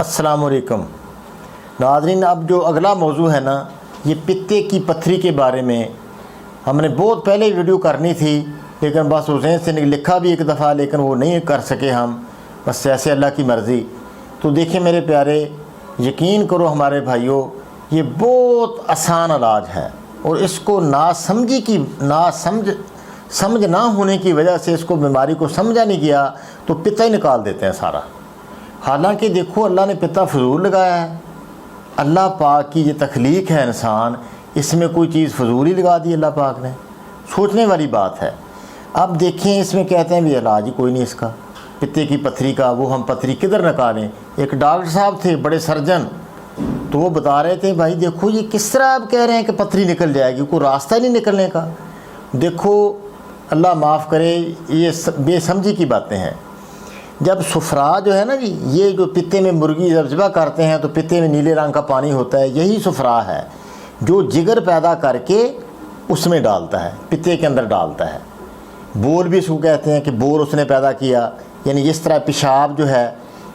السلام علیکم۔ ناظرین، اب جو اگلا موضوع ہے نا، یہ پتے کی پتھری کے بارے میں۔ ہم نے بہت پہلے ویڈیو کرنی تھی، لیکن بس حسین سے لکھا بھی ایک دفعہ، لیکن وہ نہیں کر سکے ہم۔ بس ایسے اللہ کی مرضی۔ تو دیکھیں میرے پیارے، یقین کرو ہمارے بھائیوں یہ بہت آسان علاج ہے۔ اور اس کو ناسمجھی کی، ناسمجھ، سمجھ نہ ہونے کی وجہ سے اس کو بیماری کو سمجھا نہیں گیا، تو پتا ہی نکال دیتے ہیں سارا۔ حالانکہ دیکھو اللہ نے پتا فضول لگایا ہے۔ اللہ پاک کی یہ تخلیق ہے انسان، اس میں کوئی چیز فضول ہی لگا دی اللہ پاک نے۔ سوچنے والی بات ہے۔ اب دیکھیں اس میں کہتے ہیں بھی علاج ہی کوئی نہیں اس کا۔ پتے کی پتھری کا، وہ ہم پتھری کدھر نکالیں؟ ایک ڈاکٹر صاحب تھے، بڑے سرجن۔ تو وہ بتا رہے تھے، بھائی دیکھو یہ کس طرح آپ کہہ رہے ہیں کہ پتھری نکل جائے گی؟ کوئی راستہ نہیں نکلنے کا۔ دیکھو، اللہ معاف کرے، یہ بے سمجھی کی باتیں ہیں۔ جب سفرا جو ہے نا جی یہ جو پتے میں مرغی جب ذبح کرتے ہیں تو پتے میں نیلے رنگ کا پانی ہوتا ہے، یہی سفرا ہے۔ جو جگر پیدا کر کے اس میں ڈالتا ہے، پتے کے اندر ڈالتا ہے۔ بور بھی اس کو کہتے ہیں کہ بور اس نے پیدا کیا۔ یعنی جس طرح پیشاب جو ہے،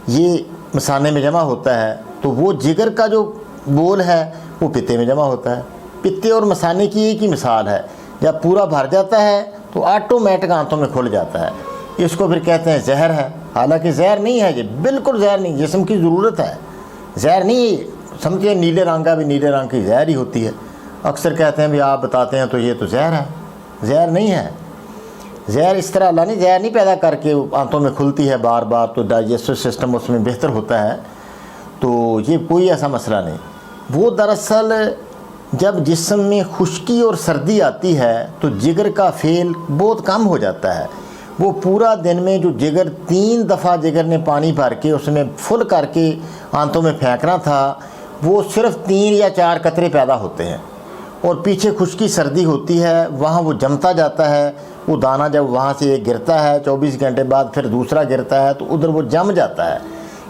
یہ مسانے میں جمع ہوتا ہے، تو وہ جگر کا جو بول ہے، وہ پتے میں جمع ہوتا ہے۔ پتے اور مسانے کی ایک ہی مثال ہے۔ جب پورا بھر جاتا ہے، تو آٹومیٹک آنتوں میں کھل جاتا ہے۔ اس کو پھر کہتے ہیں زہر ہے۔ حالانکہ زہر نہیں ہے یہ، بالکل زہر نہیں، جسم کی ضرورت ہے۔ زہر نہیں سمجھے نیلے رنگ کا بھی نیلے رنگ کی زہر ہی ہوتی ہے۔ اکثر کہتے ہیں بھی آپ بتاتے ہیں تو یہ تو زہر ہے۔ زہر نہیں ہے۔ زہر اس طرح اللہ نے زہر نہیں پیدا کر کے آنتوں میں کھلتی ہے بار بار، تو ڈائجسٹو سسٹم اس میں بہتر ہوتا ہے۔ تو یہ کوئی ایسا مسئلہ نہیں۔ وہ دراصل جب جسم میں خشکی اور سردی آتی ہے تو جگر کا فیل بہت کم ہو جاتا ہے۔ وہ پورا دن میں جو جگر، تین دفعہ جگر نے پانی بھر کے اس میں فل کر کے آنتوں میں پھینکنا تھا، وہ صرف تین یا چار قطرے پیدا ہوتے ہیں۔ اور پیچھے خشکی سردی ہوتی ہے، وہاں وہ جمتا جاتا ہے، وہ دانہ جب وہاں سے ایک گرتا ہے، چوبیس گھنٹے بعد پھر دوسرا گرتا ہے، تو ادھر وہ جم جاتا ہے۔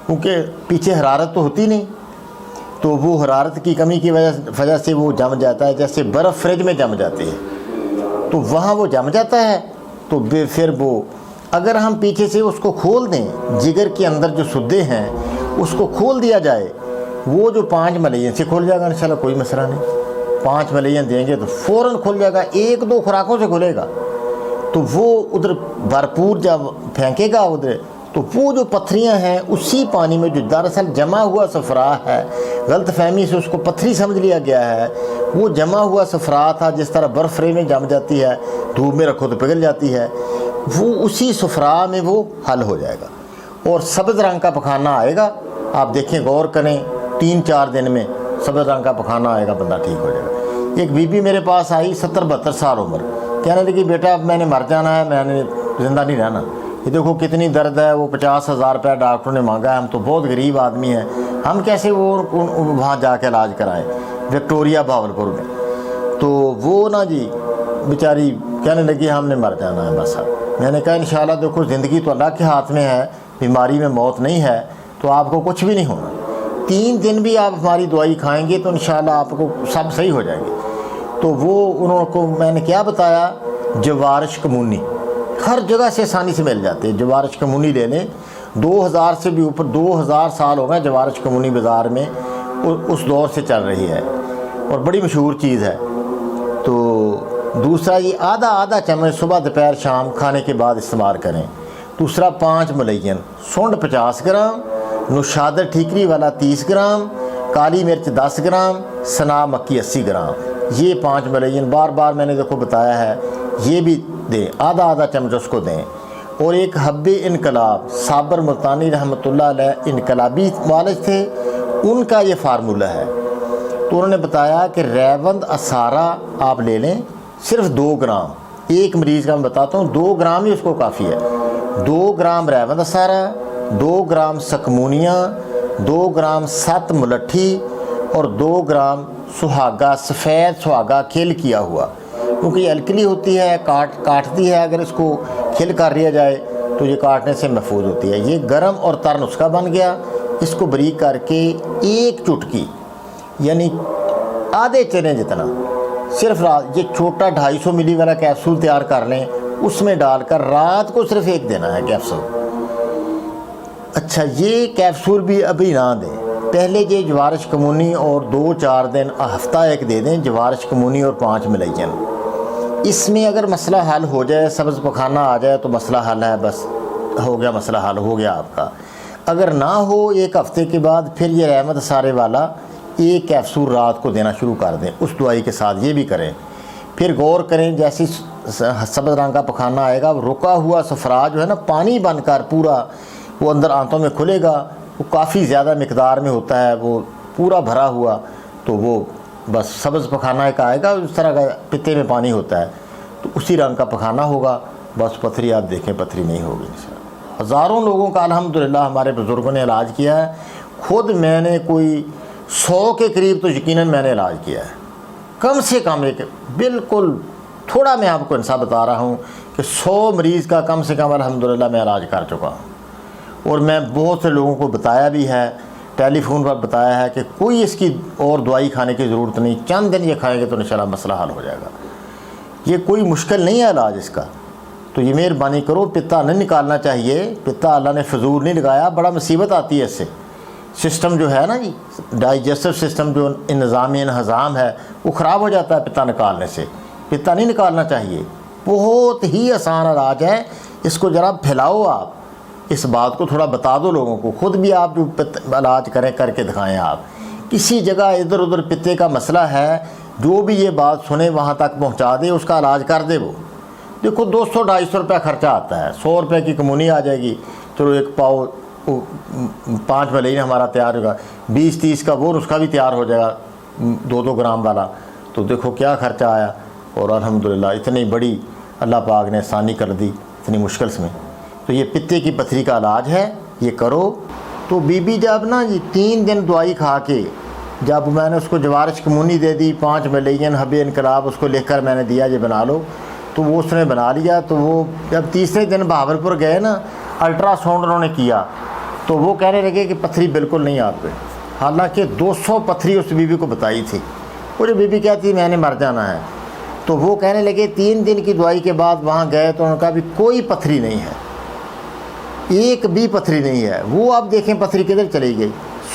کیونکہ پیچھے حرارت تو ہوتی نہیں، تو وہ حرارت کی کمی کی وجہ سے وہ جم جاتا ہے، جیسے برف فریج میں جم جاتی ہے۔ تو وہاں وہ جم جاتا ہے تو بے پھر وہ اگر ہم پیچھے سے اس کو کھول دیں، جگر کے اندر جو سدے ہیں، اس کو کھول دیا جائے، وہ جو پانچ ملین سے کھول جائے گا انشاءاللہ، کوئی مسئلہ نہیں۔ پانچ ملین دیں گے تو فوراً کھل جائے گا، ایک دو خوراکوں سے کھلے گا۔ تو وہ ادھر بھرپور جب پھینکے گا ادھر، تو وہ جو پتھریاں ہیں، اسی پانی میں جو دراصل جمع ہوا سفرا ہے، غلط فہمی سے اس کو پتھری سمجھ لیا گیا ہے وہ جمع ہوا سفرا تھا جس طرح برف رے میں جم جاتی ہے، دھوپ میں رکھو تو پگھل جاتی ہے، وہ اسی سفرا میں وہ حل ہو جائے گا۔ اور سبز رنگ کا پخانہ آئے گا۔ آپ دیکھیں، غور کریں، تین چار دن میں سبز رنگ کا پخانہ آئے گا، بندہ ٹھیک ہو جائے گا۔ ایک بی بی میرے پاس آئی، ستر بہتر سال عمر۔ کہنے لگی، بیٹا، اب میں نے مر جانا ہے، میں نے زندہ نہیں رہنا۔ یہ دیکھو کتنی درد ہے، وہ پچاس ہزار روپیہ ڈاکٹروں نے مانگا ہے، ہم تو بہت غریب آدمی ہیں۔ ہم کیسے وہ وہاں جا کے علاج کرائیں؟ وکٹوریا باولپور میں۔ تو وہ نا جی بیچاری کہنے لگی، ہم نے مر جانا ہے بس میں نے کہا، انشاءاللہ دیکھو، زندگی تو اللہ کے ہاتھ میں ہے، بیماری میں موت نہیں ہے، تو آپ کو کچھ بھی نہیں ہونا۔ تین دن بھی آپ ہماری دوائی کھائیں گے تو انشاءاللہ آپ کو سب صحیح ہو جائیں گے تو وہ انہوں کو میں نے کیا بتایا؟ جوارش کمونی۔ ہر جگہ سے آسانی سے مل جاتے۔ ہیں جوارش کمونی لے لیں دو ہزار سے بھی اوپر، دو ہزار سال ہو گئے جوارش کمونی بازار میں۔ اس دور سے چل رہی ہے اور بڑی مشہور چیز ہے۔ تو دوسرا یہ آدھا آدھا چمچ صبح دوپہر شام کھانے کے بعد استعمال کریں۔ دوسرا پانچ ملین، سونڈ پچاس گرام نشادر ٹھیکری والا تیس گرام، کالی مرچ دس گرام، سنا مکی اسی گرام۔ یہ پانچ ملین بار بار میں نے دیکھو بتایا ہے، یہ بھی دیں، آدھا آدھا چمچ اس کو دیں۔ اور ایک حب انقلاب، صابر ملتانی رحمۃ اللہ علیہ انقلابی والد تھے۔ ان کا یہ فارمولہ ہے۔ تو انہوں نے بتایا کہ ریوند اسارہ آپ لے لیں، صرف دو گرام۔ ایک مریض کا میں بتاتا ہوں، دو گرام ہی اس کو کافی ہے۔ دو گرام ریوند اسارہ دو گرام سکمونیاں دو گرام ست ملٹھی، اور دو گرام سہاگا، سفید سہاگا کھل کیا ہوا۔ کیونکہ یہ الکلی ہوتی ہے، کاٹ، کاٹتی ہے، اگر اس کو کھل کر لیا جائے تو یہ کاٹنے سے محفوظ ہوتی ہے۔ یہ گرم اور تر نسخہ بن گیا۔ اس کو بریک کر کے ایک چٹکی یعنی آدھے چنے جتنا، صرف رات، یہ چھوٹا ڈھائی سو ملی والا کیپسول تیار کر لیں، اس میں ڈال کر رات کو صرف ایک دینا ہے کیپسول اچھا یہ کیپسول بھی ابھی نہ دیں۔ پہلے یہ جوارش کمونی اور دو چار دن ہفتہ ایک دے دیں، جوارش کمونی اور پانچ ملین۔ اس میں اگر مسئلہ حل ہو جائے، سبز پخانہ آ جائے، تو مسئلہ حل ہے، بس ہو گیا، مسئلہ حل، ہو گیا آپ کا۔ اگر نہ ہو ایک ہفتے کے بعد پھر یہ رحمت سارے والا ایک کیپسول رات کو دینا شروع کر دیں، اس دوائی کے ساتھ یہ بھی کریں۔ پھر غور کریں، جیسی سبز رنگ کا پخانہ آئے گا، رکا ہوا سفرا جو ہے نا، پانی بن کر پورا وہ اندر آنتوں میں کھلے گا، وہ کافی زیادہ مقدار میں ہوتا ہے، وہ پورا بھرا ہوا، تو وہ بس سبز پخانہ ایک آئے گا، اس طرح کا پتے میں پانی ہوتا ہے۔ تو اسی رنگ کا پخانہ ہوگا، بس پتھری آپ دیکھیں، پتھری نہیں ہوگی۔ انشاءاللہ ہزاروں لوگوں کا الحمدللہ ہمارے بزرگوں نے علاج کیا ہے۔ خود میں نے کوئی سو کے قریب تو یقیناً میں نے علاج کیا ہے۔ کم سے کم ایک بالکل تھوڑا میں آپ کو انصاف بتا رہا ہوں کہ سو مریض کا کم سے کم الحمدللہ میں علاج کر چکا ہوں۔ اور میں بہت سے لوگوں کو بتایا بھی ہے، ٹیلی فون پر بتایا ہے کہ کوئی اس کی اور دوائی کھانے کی ضرورت نہیں، چند دن یہ کھائیں گے تو انشاءاللہ مسئلہ حل ہو جائے گا۔ یہ کوئی مشکل نہیں ہے علاج اس کا۔ تو یہ مہربانی کرو، پتا نہیں نکالنا چاہیے۔ پتا اللہ نے فضول نہیں لگایا، بڑا مصیبت آتی ہے اس سے۔ سسٹم جو ہے نا جی ڈائجسٹو سسٹم جو نظامی انہضام ہے، وہ خراب ہو جاتا ہے پتا نکالنے سے۔ پتا نہیں نکالنا چاہیے۔ بہت ہی آسان علاج ہے۔ اس کو ذرا پھیلاؤ آپ۔ اس بات کو تھوڑا بتا دو لوگوں کو۔ خود بھی آپ جو علاج کریں، کر کے دکھائیں آپ۔ کسی جگہ ادھر ادھر پتے کا مسئلہ ہے، جو بھی یہ بات سنے، وہاں تک پہنچا دے، اس کا علاج کر دے وہ۔ دیکھو، دو سو ڈھائی سو روپیہ خرچہ آتا ہے، سو روپے کی کمونی آ جائے گی۔ چلو، ایک پاؤ، پانچ ملین ہمارا تیار ہوگا۔ بیس، تیس کا وہ نسخہ بھی تیار ہو جائے گا، دو دو گرام والا۔ تو دیکھو، کیا خرچہ آیا۔ اور الحمدللہ، اتنی بڑی اللہ پاک نے آسانی کر دی اتنی مشکل میں تو یہ پتے کی پتھری کا علاج ہے، یہ کرو۔ تو بی بی جب نا جی تین دن دوائی کھا کے جب میں نے اس کو جوارش کمونی دے دی، پانچ ملین یعنی حب انقلاب، اس کو لکھ کر میں نے دیا، یہ بنا لو۔ تو وہ اس نے بنا لیا، تو وہ جب تیسرے دن بہاول پور گئے نا الٹرا ساؤنڈ انہوں نے کیا۔ تو وہ کہنے لگے کہ پتھری بالکل نہیں آپ پہ۔ حالانکہ دو سو پتھری اس بی بی کو بتائی تھی۔ وہ جو بی بی کہتی میں نے مر جانا ہے۔ تو وہ کہنے لگے، تین دن کی دوائی کے بعد وہاں گئے تو انہوں نے کہا بھی کوئی پتھری نہیں ہے۔ ایک بھی پتھری نہیں ہے۔ وہ آپ دیکھیں پتھری کدھر چلی گئی۔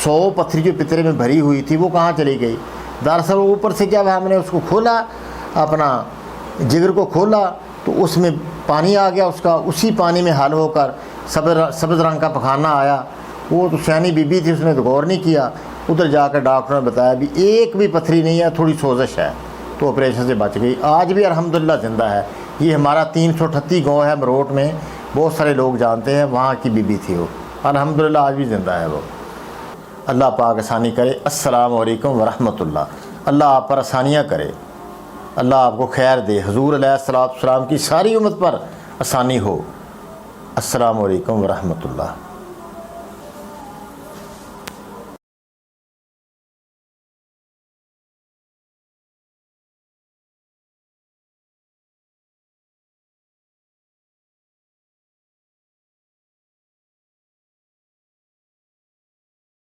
سو پتھری جو پترے میں بھری ہوئی تھی، وہ کہاں چلی گئی؟ دراصل اوپر سے جب ہم نے اس کو کھولا، اپنا جگر کو کھولا تو اس میں پانی آ گیا، اس کا اسی پانی میں حل ہو کر سبز سبز رنگ کا پخانہ آیا۔ وہ تو سیانی بی بی تھی، اس نے تو غور نہیں کیا۔ ادھر جا کر ڈاکٹر نے بتایا بھی ایک بھی پتھری نہیں ہے، تھوڑی سوزش ہے۔ تو آپریشن سے بچ گئی۔ آج بھی الحمدللہ زندہ ہے۔ یہ ہمارا تین سو اٹھتی گاؤں ہے، مروٹ میں۔ بہت سارے لوگ جانتے ہیں، وہاں کی بی بی تھی وہ۔ الحمدللہ آج بھی زندہ ہے وہ۔ اللہ پاک آسانی کرے۔ السلام علیکم ورحمۃ اللہ اللہ آپ پر آسانیاں کرے۔ اللہ آپ کو خیر دے۔ حضور علیہ السلام السلام کی ساری امت پر آسانی ہو۔ السلام علیکم ورحمۃ اللہ۔